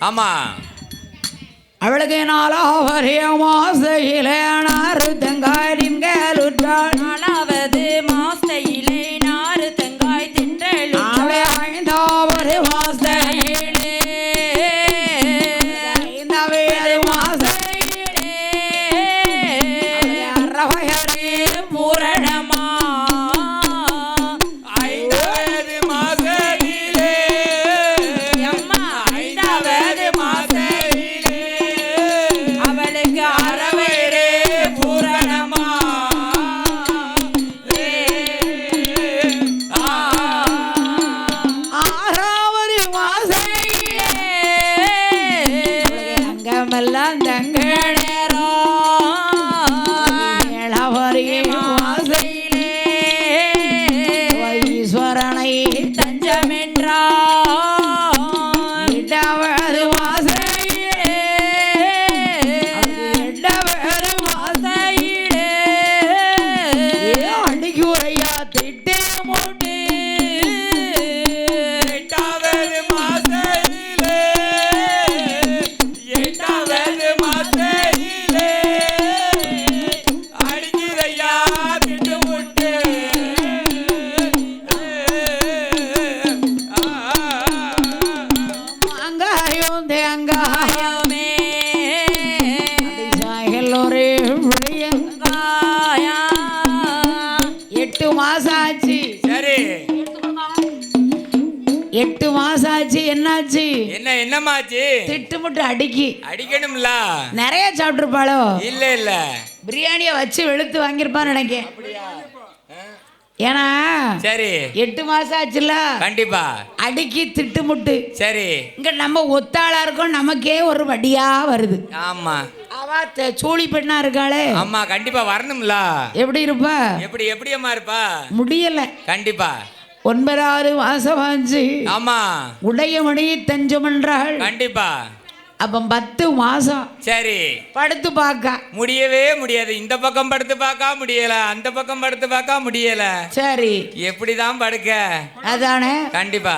ஆமா. அவளுக்கு நாலாவது மாசையிலே திட்டுமுட்டு அடிக்கி. அடிக்கணும்ல. நிறைய சாப்பிட்டுருப்பாளோ? இல்ல இல்ல. பிரியாணியை வச்சு வெளுத்து வாங்கியிருப்பான்னு நினைக்கேன். ஏன்னா சரி. எட்டு மாசம் ஆச்சுல்ல? கண்டிப்பா. அடிக்கி திட்டுமுட்டு. சரி. இங்க நம்ம ஒத்தாளா இருக்கோம் நமக்கே ஒரு வடியா வருது. ஆமா. அவ சூழி பெண்ணா இருக்காளே. ஆமா கண்டிப்பா வரணும்ல. எப்படி இருப்பா? எப்படி எப்படி அம்மா இருப்பா? முடியல. கண்டிப்பா. ஒன்பதாவது மாசம் ஆச்சு. ஆமா. உடையமணி தஞ்சம் என்றாள் கண்டிப்பா. அப்ப பத்து மாசம் சரி. படுத்து பார்க்க. முடியவே முடியாது. இந்த பக்கம் படுத்து பார்க்க முடியல அந்த பக்கம் படுத்து பார்க்க முடியல. சரி. எப்படிதான் படுக்க? அதானே? கண்டிப்பா.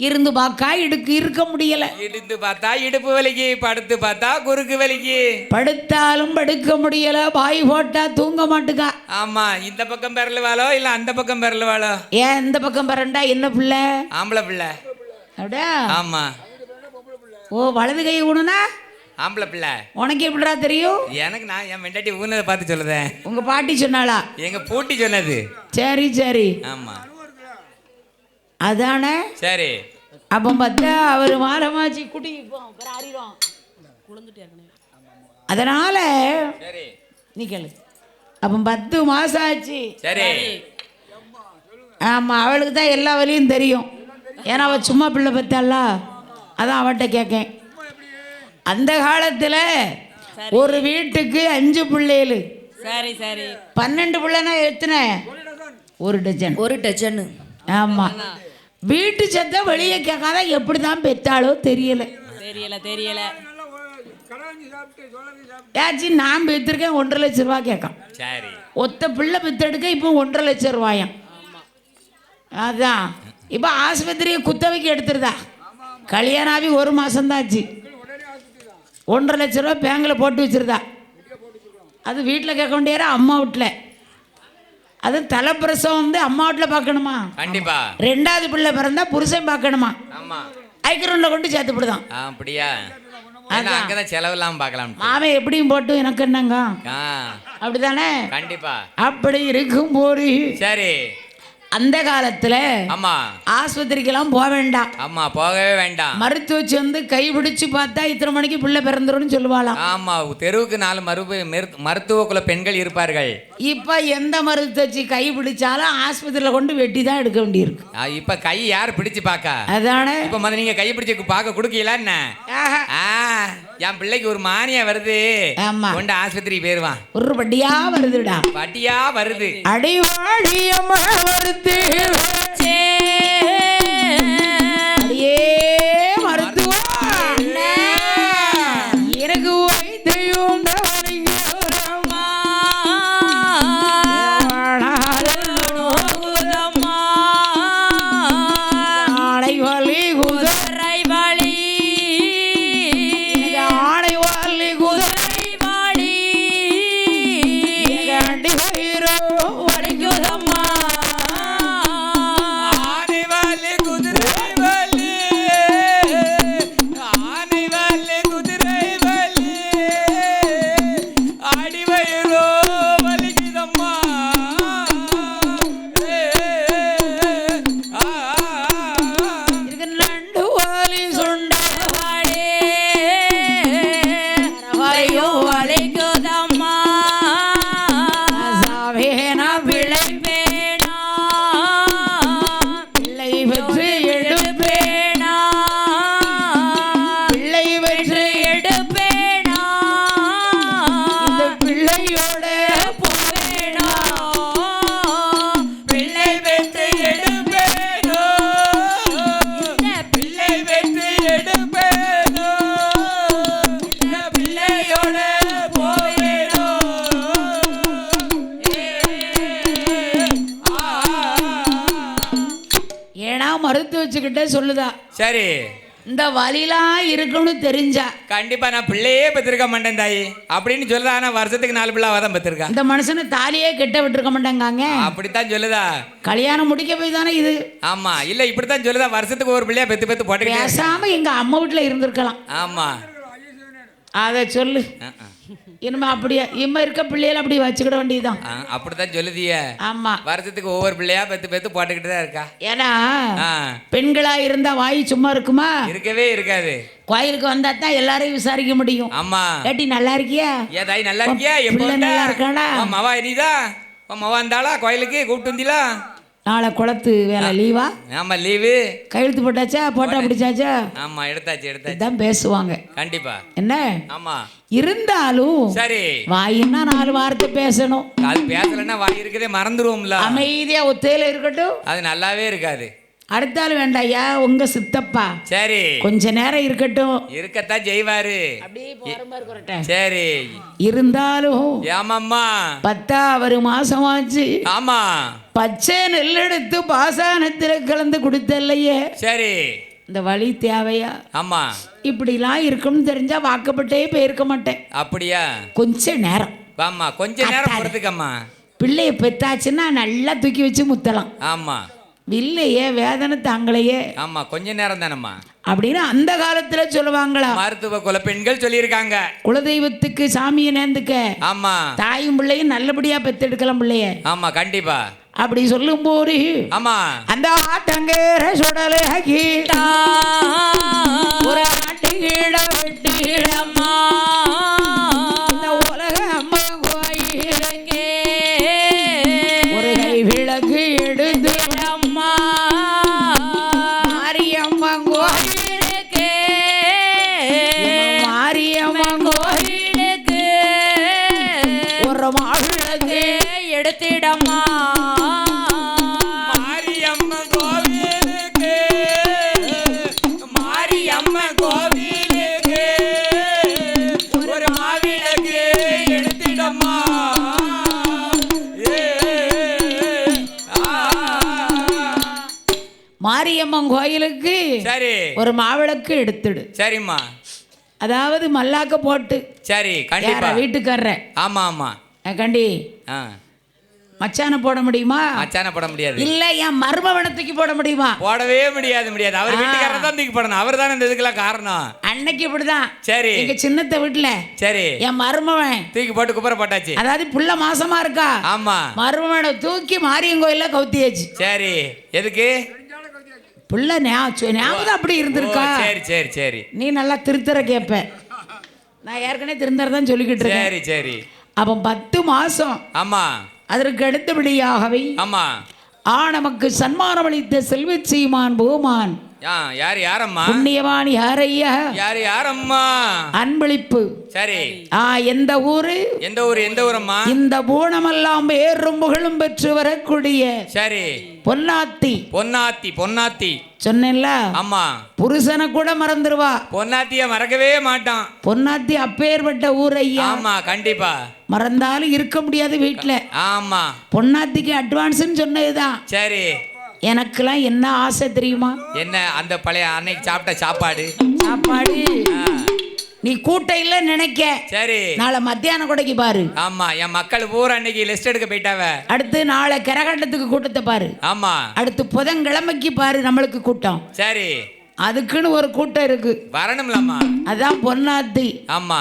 இருந்து பார்க்க இடுக்கு இருக்க முடியல. இடுத்து பார்த்தா இடுப்பு வலிக்கு படுத்து பார்த்தா குறுக்கு வலிக்கு. படுத்தாலும் படுக்க முடியல பாய் போட்டா தூங்க மாட்டுக்கா. ஆமா. இந்த பக்கம் பெறலுவாளோ இல்ல அந்த பக்கம் பெறலுவாளோ ஏன் இந்த பக்கம் பரண்டா என்ன பிள்ளை? ஆம்பளை பிள்ளை. அப்படியா? ஆமா. ஓ வலது கை ஊனுனா? ஆம்பளை பிள்ளை. உனக்கு எப்படிடா தெரியும்? எனக்கு நான் என் மெண்டாட்டி ஊனதை பார்த்து சொல்லுதேன். உங்க பாட்டி சொன்னாளா? எங்க பூட்டி சொன்னது. சரி சரி. ஆமா. அதானே? சரி. அப்போ பார்த்தா அவர் மாறமாச்சு குட்டி ஆறிடும் அதனால சரி. நீ கேளு. அப்போ பத்து மாசம் ஆச்சு. சரி. ஆமா அவளுக்கு தான் எல்லா வழியும் தெரியும். ஏன்னா அவள் சும்மா பிள்ளை பெத்தாளா அதான் அவட்ட கேட்கேன் அந்த காலத்தில் ஒரு வீட்டுக்கு அஞ்சு பிள்ளைகள். சரி சரி. பன்னெண்டு பிள்ளைனா எத்தனை? ஒரு டஜன். ஒரு டஜனு. ஆமாம் வீட்டு சத்தம் வெளியே கேட்காத எப்படி தான் பெத்தாளோ தெரியல. தெரியல தெரியல. ஏச்சி நான் பெற்றிருக்கேன் ஒன்றரை லட்ச ரூபா கேட்கான். சரி. ஒத்த பிள்ளை பெத்தெடுக்க இப்போ ஒன்றரை லட்சம் ரூபாயாம். அதான். இப்போ ஆஸ்பத்திரியை குத்தவைக்கு எடுத்துருதா? கல்யாணம் ஆகி ஒரு மாதம்தான் ஆச்சு ஒன்றரை லட்ச ரூபா பேங்கில் போட்டு வச்சிருதா அது வீட்டில் கேட்க வேண்டியாரா அம்மா வீட்டில் அது தலைப்பிரசவம் வந்து அம்மா வீட்டில் பார்க்கணுமா? கண்டிப்பா. ரெண்டாவது பிள்ளை பிறந்தா புருஷன் பார்க்கணுமா? ஆமா. ஐக்கிரௌண்டில் கொண்டு சேர்த்துப்படுதான் ஆ, அப்படியா? அங்கதான் செலவு இல்லாம பார்க்கலாம். மாமன் எப்படியும் போட்டு எனக்கு என்னங்க? ஆ. அப்படிதானே? கண்டிப்பா. அப்படி இருக்கும்போது சரி. அந்த காலத்துல ஆமா. ஆஸ்பத்திரிக்கெல்லாம் போக வேண்டாம். ஆமா போகவே வேண்டாம். மருத்துவச்சி வந்து கை பிடிச்சு பார்த்தா இத்தனை மணிக்கு பிள்ளை பிறந்துரும்னு சொல்லுவாளாம். ஆமா தெருவுக்கு நாலு மருத்துவ மெரு- மருத்துவ குல பெண்கள் இருப்பார்கள். இப்ப எந்த மருத்துவச்சி கை பிடிச்சாலும் ஆஸ்பத்திரியில கொண்டு வெட்டி தான் எடுக்க வேண்டியிருக்கு. இப்ப கை யார் பிடிச்சு பாக்கா? அதானே? இப்ப மத நீங்க கை பிடிச்சு பார்க்க கொடுக்கல என்ன? என் பிள்ளைக்கு ஒரு மானியா வருது. ஆமா. கொண்டு ஆஸ்பத்திரி போயிருவான் ஒரு வட்டியா வருதுடா. பட்டியா வருது. அடிவாடியம்மா வருது He, he பிள்ளையோட போவேனா? பிள்ளை வெட்டு எடுப்பேனோ? பிள்ளை வெட்டு எடுப்பேனோ? பிள்ளையோட போவேனோ? ஏன்னா மறுத்து வச்சுக்கிட்டே சொல்லுதா? சரி. இந்த வலிலாம் இருக்குன்னு தெரிஞ்சா. கண்டிப்பா நான் பிள்ளையே பெற்றிருக்க மாட்டேன் தாயி. அப்படின்னு சொல்லுதா ஆனா வருஷத்துக்கு நாலு பிள்ளை அவதான் பெற்றிருக்கா. இந்த மனுஷனை தாலியே கெட்ட விட்டுருக்க மாட்டாங்க அப்படித்தான் சொல்லுதா. கல்யாணம் முடிக்க போய் தானே இது. ஆமா இல்ல இப்படித்தான் சொல்லுதா வருஷத்துக்கு ஒரு பிள்ளையா பெத்து பெத்து இருக்கா. பேசாம எங்க அம்மா வீட்டுல இருந்திருக்கலாம். ஆமா. அதை சொல்லு. இனிமே அப்படியே? இம்ம இருக்க பிள்ளைகளை அப்படி வச்சுக்கிட வேண்டியதுதான். அப்படித்தான் சொல்லுதிய. ஆமா. வருஷத்துக்கு ஒவ்வொரு பிள்ளையா பெத்து பெத்து போட்டுக்கிட்டு தான் இருக்கா? ஏன்னா பெண்களா இருந்தா வாய் சும்மா இருக்குமா? இருக்கவே இருக்காது. கோயிலுக்கு வந்தா தான் எல்லாரையும் விசாரிக்க முடியும். ஆமா. ஏட்டி நல்லா இருக்கியா? ஏ தாய் நல்லா இருக்கியா? எப்போ பிள்ளை வந்தா? நல்லா இருக்காளா? உன் மவா இனிதா? உன் மவா இருந்தாளா கோயிலுக்கு கூப்பிட்டு வந்தீங்களா நாளை குளத்து வேலை லீவா ஆமா லீவு கையெழுத்து போட்டாச்சா? போட்டா பிடிச்சாச்சா ஆமா எடுத்தாச்சு எடுத்தாச்சு. இதுதான் பேசுவாங்க. கண்டிப்பா. என்ன? ஆமா. இருந்தாலும் சரி. வாயின்னா நாலு வார்த்தை பேசணும். அது பேசலன்னா வாய் இருக்கதே மறந்துருவோம்ல. அமைதியா ஒத்தையில இருக்கட்டும். அது நல்லாவே இருக்காது. அடுத்த ஆள் வேண்டாயா உங்க சித்தப்பா. சரி. கொஞ்ச நேரம் இருக்கட்டும். இருக்கத்தான் செய்வாரு. சரி. இருந்தாலும் ஏமாம்மா. பத்தாவது மாசமாச்சு. ஆமா. பச்சை நெல்லெடுத்து பாசானத்துல கலந்து கொடுத்தல்லையே. சரி. இந்த வழி தேவையா? ஆமா. இப்படிலாம் இருக்கும்னு தெரிஞ்சா வாக்கப்பட்டே போயிருக்க மாட்டேன். அப்படியா? கொஞ்ச நேரம். ஆமா கொஞ்ச நேரம் பொறுத்துக்கம்மா பிள்ளைய பெத்தாச்சுன்னா நல்லா தூக்கி வச்சு முத்தலாம். ஆமா. இல்லையே வேதனை தாங்களையே ஆமா கொஞ்ச நேரம் தானம்மா. அப்படின்னு அந்த காலத்துல சொல்லுவாங்களா? மருத்துவ குல பெண்கள் சொல்லியிருக்காங்க. குலதெய்வத்துக்கு சாமியை நேர்ந்துக்க. ஆமா. தாயும் பிள்ளையும் நல்லபடியா பெத்தெடுக்கலாம் பிள்ளைய. ஆமா கண்டிப்பா. அப்படி சொல்லும் போது ஆமா. அந்த ஆட்டங்கேற சுடலாகி ஒரு ஆட்டு ஒரு மாவிளக்கு எடுத்துடு. சரிம்மா. அதாவது மல்லாக்க போட்டு. சரி கண்டிப்பா. வீட்டுக்காரர? ஆமா ஆமா. கண்டி. ஆ. மச்சான போட முடியுமா? மச்சான போட முடியாது. இல்ல என் மருமவனத்துக்கு போட முடியுமா? போடவே முடியாது முடியாது. அவர். வீட்டுக்காரர் தான் தூக்கி போடணும். அவர் தானே இந்த இதுக்கெல்லாம் காரணம். அன்னைக்கு இப்படிதான். சரி. எங்க சின்னத்த வீட்டுல சரி. என் மருமவன் தூக்கி போட்டு குப்புற போட்டாச்சு. அதாவது புள்ள மாசமா இருக்கா? ஆமா. மருமவனை தூக்கி மாரியன் கோயில்ல கவுத்தியாச்சு. சரி. எதுக்கு? புள்ள ஞாபகம் அப்படி இருந்திருக்கா? சரி சரி சரி. நீ நல்லா திருத்தர கேப்ப. நான் ஏற்கனவே திருந்தறதான் சொல்லிக்கிட்டு இருக்கேன். சரி சரி. அவன் பத்து மாசம். ஆமா. அதற்கு அடுத்தபடியாகவே ஆமா. ஆ நமக்கு சன்மானம் அளித்த செல்வச் சீமான் பூமான். யார் யாரம்மா? புண்ணியவான் யாரையா? யார் யாரம்மா? அன்பளிப்பு. சரி. ஆ எந்த ஊரு? எந்த ஊர் எந்த ஊரம்மா? இந்த பூணமெல்லாம் ஏறும் புகழும் பெற்று வரக்கூடிய சரி. பொன்னாத்தி. பொன்னாத்தி பொன்னாத்தி. சொன்னேன்ல? ஆமா. புருஷனை கூட மறந்துடுவா பொன்னாத்திய மறக்கவே மாட்டான். பொன்னாத்தி அப்பேற்பட்ட ஊர் ஐயா ஆமா கண்டிப்பா. மறந்தாலும் இருக்க முடியாது வீட்டுல ஆமா. பொன்னாத்திக்கு அட்வான்ஸ்னு சொன்னதுதான். சரி. எனக்கெல்லாம் என்ன ஆசை தெரியுமா? என்ன அந்த பழைய அன்னைக்கு சாப்பிட்ட சாப்பாடு? சாப்பாடு? நீ கூட்ட இல்ல நினைக்க. சரி. நாளை மத்தியான கொடைக்கு பாரு. ஆமா என் மக்கள் பூரா அன்னைக்கு லிஸ்ட் எடுக்க போயிட்டாவ. அடுத்து நாளை கரகாட்டத்துக்கு கூட்டத்தை பாரு. ஆமா. அடுத்து புதன்கிழமைக்கு பாரு நம்மளுக்கு கூட்டம். சரி. அதுக்குன்னு ஒரு கூட்டம் இருக்கு. வரணும்லம்மா. அதான் பொன்னாத்தி. ஆமா.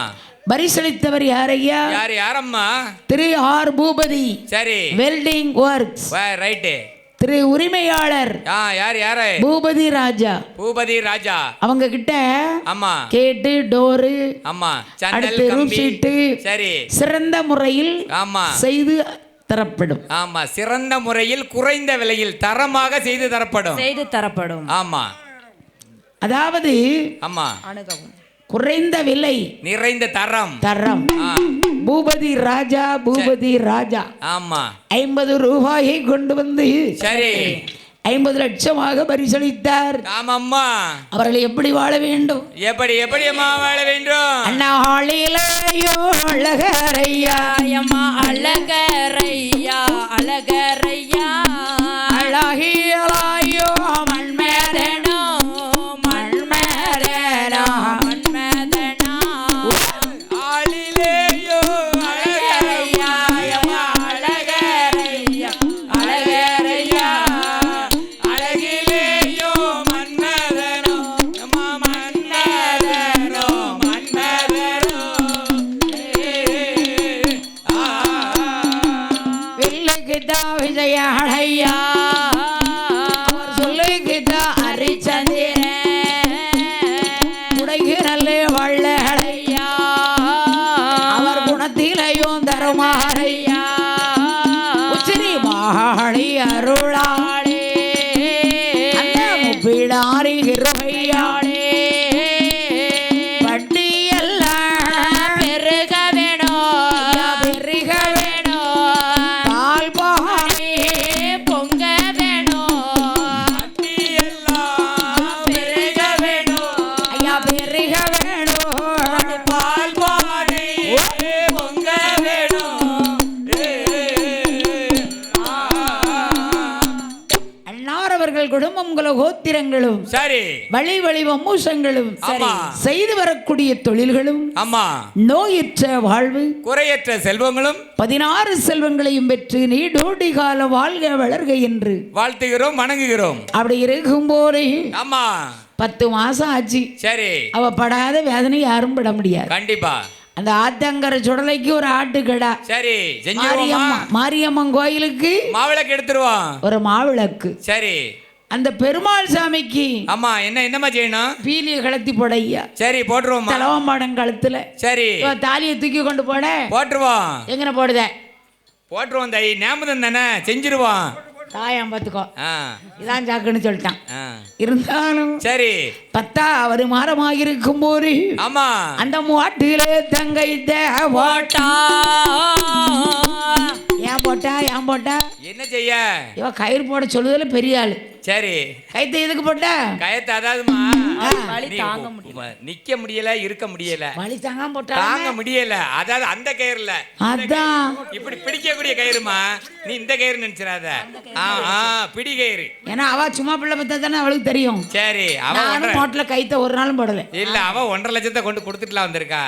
பரிசளித்தவர் யாரையா யார் யாரம்மா? திரு ஆர் பூபதி. சரி. வெல்டிங் ஒர்க்ஸ் ரைட்டு திரு உரிமையாளர் யார் யாரு? பூபதி ராஜா. பூபதி ராஜா. அவங்க கிட்ட ஆமா. கேட்டு டோரு ஆமா. அடுத்து ரூம் கம்பி. ஷீட்டு சரி. சிறந்த முறையில் ஆமா. செய்து தரப்படும். ஆமா. சிறந்த முறையில் குறைந்த விலையில் தரமாக செய்து தரப்படும். செய்து தரப்படும். ஆமா. அதாவது ஆமா. அணுகவும். குறைந்த விலை நிறைந்த தரம். தரம். பூபதி ராஜா பூபதி ராஜா. ஆமா. ஐம்பது ரூபாயை கொண்டு வந்து சரி. ஐம்பது லட்சமாக பரிசளித்தார். ஆமாம்மா. அவர்கள் எப்படி வாழ வேண்டும்? எப்படி எப்படி அம்மா வாழ வேண்டும்? அண்ணாளிலையோ அழகரையா. ஐயம்மா அழகரையா அழகரையா. அழகியலாயோ மண்மேதனோ चढ़ैया அன்னாரவர்கள் குடும்பம் குல கோத்திரங்களும் சரி. வழி வழி வம்மூசங்களும் ஆமா. செய்து வரக்கூடிய தொழில்களும் ஆமா. நோயற்ற வாழ்வு குறையற்ற செல்வங்களும் பதினாறு செல்வங்களையும் பெற்று நீடோடி கால வாழ்க வளர்க என்று வாழ்த்துகிறோம் வணங்குகிறோம். அப்படி இருக்கும் போதே ஆமா. பத்து மாசம் ஆச்சு. சரி. அவ படாத வேதனை யாரும் பட முடியாது. கண்டிப்பா. அந்த ஆத்தங்கர சுடலைக்கு ஒரு ஆட்டுக்கடா சரி செஞ்சுருவோமா? மாரியம்மா மாரியம்மன் கோயிலுக்கு மாவிளக்கு எடுத்துருவோம். ஒரு மாவிளக்கு. சரி. அந்த பெருமாள் சாமிக்கு ஆமா என்ன என்னம்மா செய்யணும்? பீலிய கலத்தி போடையா சரி போட்டுருவோம்மா. தலவம்பாடம் கழுத்துல. சரி. தாலியை தூக்கி கொண்டு போட. போட்டுருவோம். எங்கன போடுத? போட்டுருவோம் தை ஞாபகம் தானே? செஞ்சிருவோம். தாயம் பார்த்துக்கோ. இதான் சாக்குன்னு சொல்லிட்டான். இருந்தாலும் சரி. பத்தாவது மாறமாயிருக்கும் போது ஆமா. அந்த மாட்டிலே தங்கை போட்டா ஏன் போட்டா ஏன் போட்டா? என்ன செய்ய? இவ கயிறு போட சொல்லுதல பெரிய ஆளு. சரி. கைத்தை எதுக்கு போட்டா? கயத்தை அதாவதுமா? வலி தாங்க உ- நிக்க முடியல இருக்க முடியல. வழி தாங்காம போட்டா தாங்க முடியல. அதாவது அந்த கயிறுல. அதான். இப்படி பிடிக்கக்கூடிய கயிறுமா? நீ இந்த கயிறு நினைச்சிடாத. ஆ ஆ பிடி கயிறு. ஏன்னா அவ சும்மா பிள்ளை பார்த்தா தானே அவளுக்கு தெரியும். சரி அவ நானும் ஒன்றரை மோட்டில கைத்த ஒரு நாளும் போடல. இல்ல அவ ஒன்றரை லட்சத்தை கொண்டு கொடுத்துட்டுலாம் வந்திருக்கா.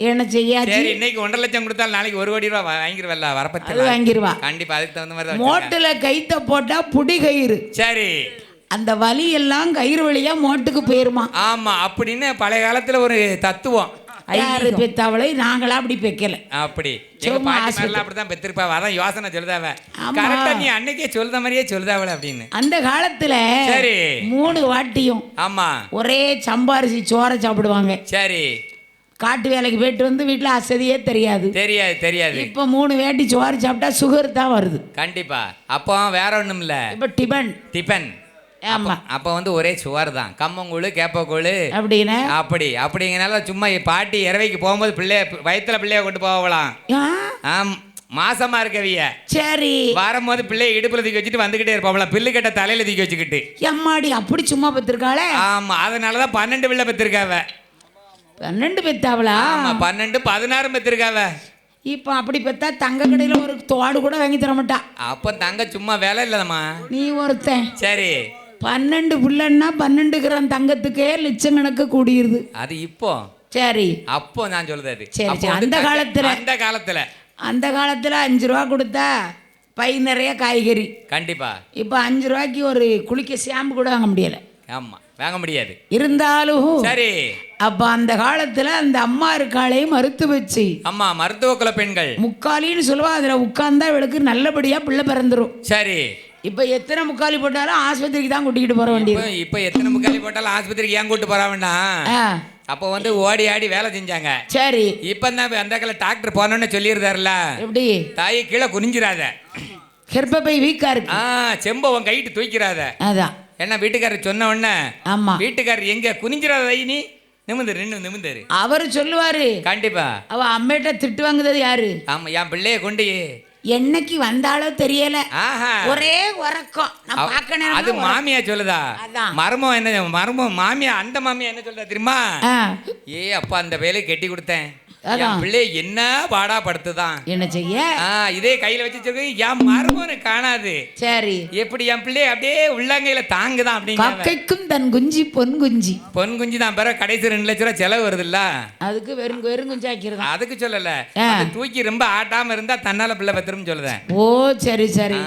என்ன செய்யாச்சு சரி இன்னைக்கு ஒன்றரை லட்சம் கொடுத்தாலும் நாளைக்கு ஒரு கோடி ரூபா வா- வாங்கிருவல்ல அது வரப்பத்தில வாங்கிருவா. கண்டிப்பா அதுக்கு தகுந்த மாதிரி. மோட்டுல கைத்த போட்டா புடி கயிறு. சரி. அந்த வலி எல்லாம் கயிறு வழியா மோட்டுக்கு போயிருமா? ஆமா அப்படின்னு பழைய காலத்துல ஒரு தத்துவம். யாரு பெத்தவளை? நாங்களா அப்படி பெக்கல. அப்படி. அப்படிதான் பெத்திருப்பா. அதான் யோசனை சொல்லுதாவ. கரெக்டா நீ அன்னைக்கே சொல்லுத மாதிரியே சொல்லுதாவல அப்படின்னு. அந்த காலத்துல சரி. மூணு வாட்டியும் ஆமா. ஒரே சம்பாரிச்சு சோறை சாப்பிடுவாங்க. சரி. காட்டு வேலைக்கு போயிட்டு வந்து வீட்டுல அசதியே தெரியாது. தெரியாது தெரியாது. இப்ப மூணு வேட்டி சோறு சாப்பிட்டா சுகர் தான் வருது. கண்டிப்பா. அப்போ வேற ஒண்ணும் இல்ல இப்ப டிபன் டிபன் ஆமா. அப்ப வந்து ஒரே சுவர் தான். கம்மங்கூழு கேப்பக்கூழு. அப்படின்னு? அப்படி. அப்படிங்கனால சும்மா பாட்டி இறவைக்கு போகும்போது பிள்ளைய வயித்துல பிள்ளைய கொண்டு போகலாம். ஆ, ஆம். மாசமா இருக்கவிய. சரி. வரும்போது பிள்ளைய இடுப்புல தூக்கி வச்சுட்டு வந்துகிட்டே இருப்பாங்களா பில்லு கட்ட தலையில தூக்கி வச்சுக்கிட்டு. எம்மாடி அப்படி சும்மா பெற்றிருக்காளே ஆமா. அதனாலதான் பன்னெண்டு பிள்ளை பெற்றிருக்காவ பன்னெண்டு பெத்தாவளா? பன்னெண்டு பதினாறு பெற்றிருக்காவ இப்ப அப்படி பெத்தா தங்க கடையில ஒரு தோடு கூட வாங்கி தர மாட்டா. அப்ப தங்க சும்மா வேலை இல்லதம்மா. நீ ஒருத்தன். சரி. பன்னெண்டு பிள்ளைன்னா பன்னெண்டு கிராம் தங்கத்துக்கே லட்சம் கணக்கு கூடியிருது அது இப்போ. சரி. அப்போ நான் சொல்றது. அது. சரி, சரி. அந்த காலத்துல. அந்த காலத்துல. அந்த காலத்துல அஞ்சு ரூபா கொடுத்தா பை நிறைய காய்கறி. கண்டிப்பா. இப்போ அஞ்சு ரூபாய்க்கு ஒரு குளிக்க ஷாம்பு கூட வாங்க முடியல. ஆமா. வாங்க முடியாது. இருந்தாலும் சரி. அப்ப அந்த காலத்துல அந்த அம்மா இருக்காளே மறுத்து வச்சு. அம்மா மருத்துவ குல பெண்கள். முக்காலின்னு சொல்லுவா அதுல உட்கார்ந்தா இவளுக்கு நல்லபடியா பிள்ளை பிறந்துரும். சரி. இப்ப எத்தனை முக்காலி போட்டாலும் ஆஸ்பத்திரிக்கு தான் கூட்டிகிட்டு போற வேண்டியது இப்போ எத்தனை முக்காலி போட்டாலும் ஆஸ்பத்திரிக்கு ஏன் கூட்டு போறா வேண்டாம் அப்போ வந்து ஓடி ஆடி வேலை செஞ்சாங்க. சரி. இப்போ தான் அந்த கால டாக்டர் போனோன்னு சொல்லியிருந்தாருல எப்படி? தாயை கீழே குனிஞ்சிராத கர்ப்பப்பை வீக்கா இருக்கு. ஆ செம்ப உன் கைட்டு தூக்கிறாத. அதான். என்ன வீட்டுக்காரர் சொன்ன உடனே ஆமா. வீட்டுக்காரர் எங்க குனிஞ்சிராத தை நீ. நிமிந்தரு நின்று நிமிந்தரு அவரு சொல்லுவாரு. கண்டிப்பா. அவ அம்மையிட்ட திட்டு வாங்குறது யாரு? ஆமா என் பிள்ளைய கொண்டு என்னைக்கு வந்தாலோ தெரியல. ஆஹா. ஒரே உறக்கம். நான் அது மாமியா சொல்லுதா. மர்மம் என்ன மர்மம் மாமியா அந்த மாமியா என்ன சொல்றா தெரியுமா? ஏ அப்பா அந்த வேலையை கட்டி கொடுத்தேன். அதான். பிள்ளைய என்ன பாடா படுத்துதான்? என்ன செய்ய? இதே கையில வச்சு வச்சிருக்கேன், என் மர்மம் காணாது. சரி. எப்படி என் பிள்ளைய அப்படியே உள்ளங்கையில தாங்குதான் அப்படிங்க கக்கைக்கும் தன் குஞ்சி பொன் குஞ்சி. பொன் குஞ்சு தான். பிற கடைசி ரெண்டு லட்ச ரூபா செலவு வருதுல்ல? அதுக்கு வெறும் வெறும் குஞ்சு ஆக்கிருதான் அதுக்கு சொல்லல. தூக்கி ரொம்ப ஆட்டாம இருந்தா தன்னால பிள்ளை பத்திரம் சொல்லுதேன். ஓ சரி சரி.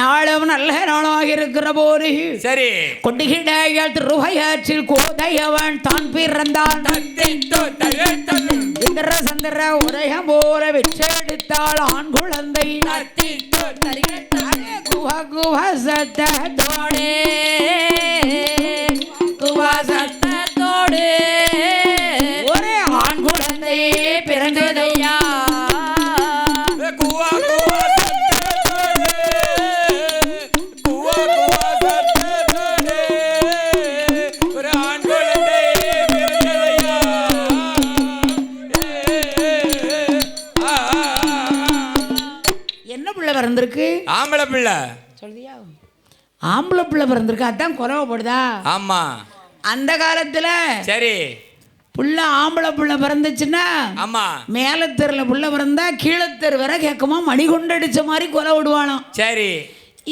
நாளும் நல்ல நாளாக இருக்கிற போது சரி. கொண்டுகிடையால் திருவையாற்றில் கோதையவன் தான் பிறந்தான். சந்திர உதயம் போல வெற்றெடுத்தாள் ஆண் குழந்தை. குவ குவ சத்தத்தோடு குவாசத்தோடு ஆம்பளை பிள்ளை பிறந்திருக்கு அதான் குறவப்படுதா ஆமா. அந்த காலத்துல சரி. புள்ள ஆம்பளை புள்ள பிறந்துச்சுன்னா ஆமா. மேலத்தெருல புள்ள பிறந்தா கீழத்தெரு வரை கேட்குமா? மணி கொண்டடிச்ச மாதிரி கொலை விடுவானாம் சரி.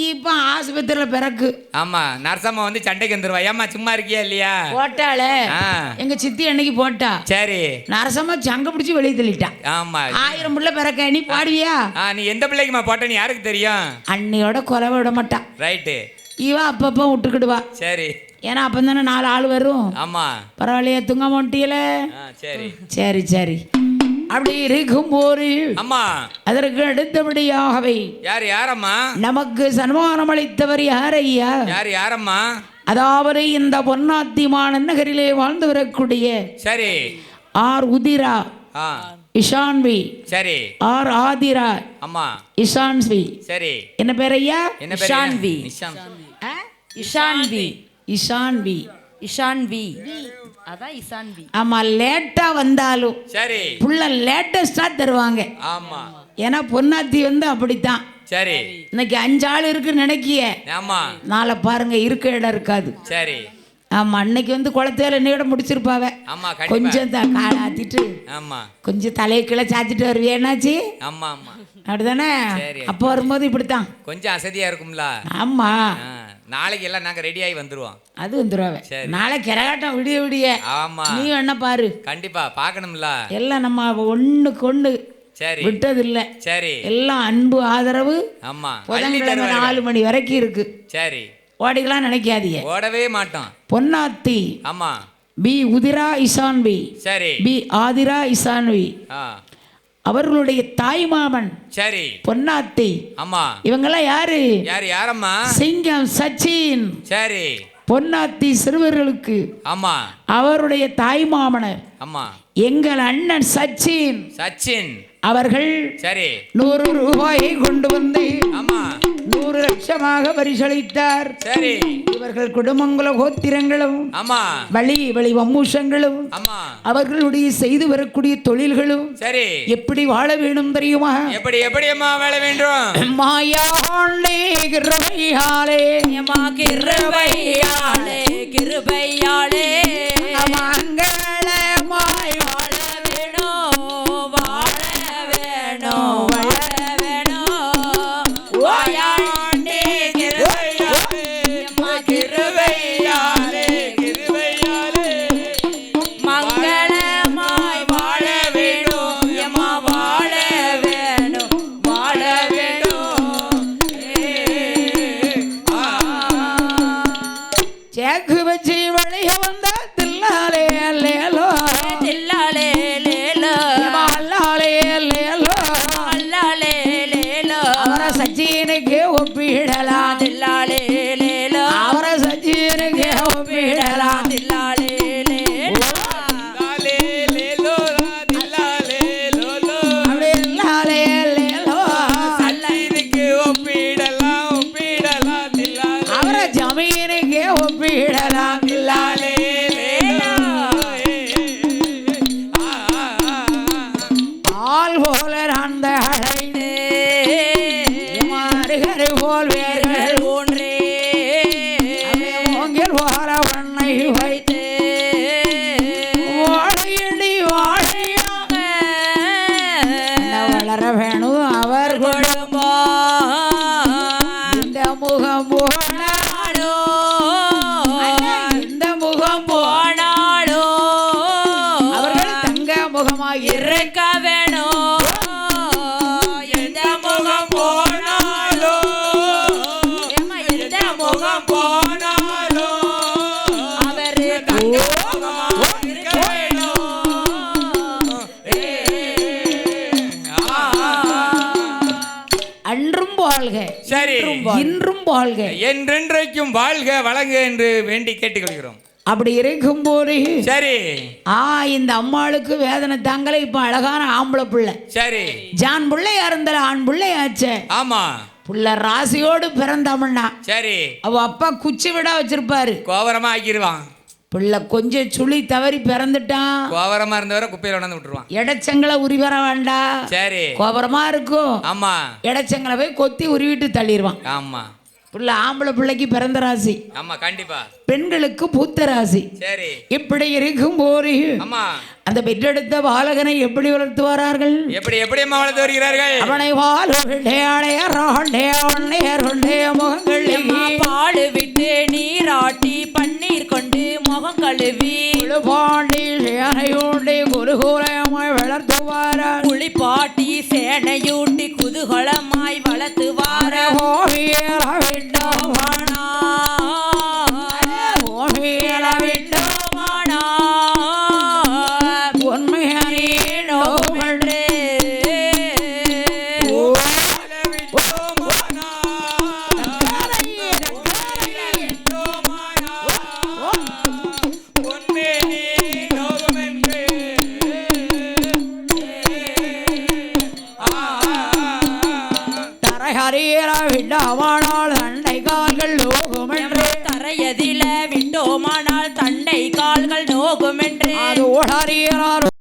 இப்போ ஆஸ்பத்திரியில் பிறக்கு. ஆமா. நரசம்மா வந்து சண்டைக்கு வந்துருவா. ஏம்மா சும்மா இருக்கியா இல்லையா? போட்டாளே. ஆ. எங்க சித்தி அன்னைக்கு போட்டா. சரி. நரசம்மா சங்க பிடிச்சி வெளியே தள்ளிட்டா. ஆமா. ஆயிரம் புள்ள பிறக்க. நீ பாடுவியா? ஆ நீ எந்த பிள்ளைக்குமா போட்டேன்னு யாருக்கு தெரியும்? அன்னையோட கொலை விட மாட்டா. ரைட்டு. இவ அப்பப்போ விட்டுக்கிடுவா. சரி. ஏன்னா அப்போ தானே நாலு ஆள் வரும். ஆமா. பரவாயில்லையா தூங்க மாட்டியல. சரி. சரி சரி. அப்படி இருக்கும் போது அம்மா. அதற்கு அடுத்தபடியாகவே யார் யாரம்மா? நமக்கு சன்மானம் அளித்தவர் யார் ஐயா? யார் யாரம்மா? அதாவது இந்த பொன்னாத்திமான நகரிலே வாழ்ந்து வரக்கூடிய சரி. ஆர் உதிரா இஷான்வி சரி. ஆர் ஆதிரா அம்மா. இஷான்வி சரி. என்ன பேர் ஐயா? இஷான்வி. இஷான்வி இஷான்வி இஷான்வி அதான் இஷான்வி ஆமா லேட்டா வந்தாலும் சரி. புள்ள லேட்டஸ்டா தருவாங்க. ஆமா. ஏன்னா பொன்னாத்தி வந்து அப்படித்தான். சரி. இன்னைக்கு அஞ்சு ஆள் இருக்குன்னு நினைக்கிய. ஆமா. நாளை பாருங்க இருக்க இடம் இருக்காது. சரி. ஆமா அன்னைக்கு வந்து குளத்தையில என்னையோட முடிச்சிருப்பாவ. ஆமா கண்டிப்பா. கொஞ்சம் த- காலாத்திட்டு ஆமா. கொஞ்சம் தலையை கீழே சாத்திட்டு வருவியா என்னாச்சு? ஆமா ஆமா. அப்படிதானே? சரி. அப்போ வரும்போது இப்படித்தான். கொஞ்சம் அசதியா இருக்கும்ல. ஆமா. நாளைக்கு எல்லாம் நாங்க ரெடி ஆகி வந்துருவோம். அது வந்துருவாவ சரி. நாளை கிரகாட்டம் விடிய விடிய ஆமா. நீ வேணா பாரு. கண்டிப்பா பார்க்கணும்ல. எல்லாம் நம்ம ஒண்ணுக்கு ஒண்ணு சரி. விட்டதில்ல. சரி. எல்லாம் அன்பு ஆதரவு ஆமா. அள்ளி புதன்கிழமை. நாலு மணி வரைக்கும் இருக்கு. சரி. ஓடிக்கலாம் நினைக்காதீங்க. ஓடவே மாட்டோம். பொன்னாத்தி. ஆமா. பி உதிரா இசான்வி. சரி. பி ஆதிரா இசான்வி. ஆ. அவர்களுடைய தாய் மாமன் சரி. பொன்னாத்தி ஆமா இவங்கெல்லாம் யாரு? யார் யாரம்மா? சிங்கம் சச்சின். சரி. பொன்னாத்தி சிறுவர்களுக்கு. ஆமா அவருடைய தாய் மாமனர் ஆமா எங்கள் அண்ணன் சச்சின். சச்சின். அவர்கள் சரி. நூறு ரூபாயை கொண்டு வந்து ஆமா நூறு லட்சமாக பரிசளித்தார். சரி. இவர்கள் குடும்பங்களும் கோத்திரங்களும் ஆமா. வழி வழி வம்மூஷங்களும் ஆமா. அவர்களுடைய செய்து வரக்கூடிய தொழில்களும் சரி. எப்படி வாழ வேணும் தெரியுமா? எப்படி எப்படி அம்மா வேலை வேண்டும்? மாயாண்டே கிருபையாலே கிருபையாளே கிருபையாளே ஒப்பிடலாம் தில்லாலே அவர் என்றென்றைக்கும் வாழ்க வளங்க என்று வேண்டி கேட்டுக்கொள்கிறோம். அப்படி இருக்கும் போது சரி. ஆ இந்த அம்மாளுக்கு வேதனை தாங்கல இப்ப அழகான ஆம்பளை பிள்ளை. சரி. ஜான் பிள்ளையா இருந்தால ஆண் பிள்ளையாச்சே. ஆமா. புள்ள ராசியோடு பிறந்தவன்னா. சரி. அவ அப்பா குச்சி விடா வச்சிருப்பாரு. கோவரமா ஆக்கிடுவான் பிள்ளை கொஞ்சம் சுழி தவறி பிறந்துட்டான் கோவரமா இருந்தவரை குப்பையில கொண்டாந்து விட்டுருவான். இடைச்சங்களை உரி வர வேண்டாம். சரி. கோபரமா இருக்கும். ஆமா. இடைச்சங்களை போய் கொத்தி உருவிட்டு தள்ளிடுவான் ஆமா. பிள்ளை ஆம்பளை பிள்ளைக்கு பிறந்த ராசி. ஆமா கண்டிப்பா. பெண்களுக்கு பூத்த ராசி. சரி. இப்படி இருக்கும் போது ஆமா. அந்த பெற்றெடுத்த பாலகனை எப்படி வளர்த்து வரார்கள்? எப்படி எப்படி அம்மா வளர்த்து வருகிறார்கள்? அவனை முகங்கள். பாடு விட்டு நீராட்டி பன்னீர் கொண்டு முகம் கழுவி பாண்டி சேனையோண்டி குருகூலமாய் வளர்த்துவாரார் குளிப்பாட்டி சேனையூட்டி குதூகலமாய் வளர்த்து வார ஓவியல Amen. Amen.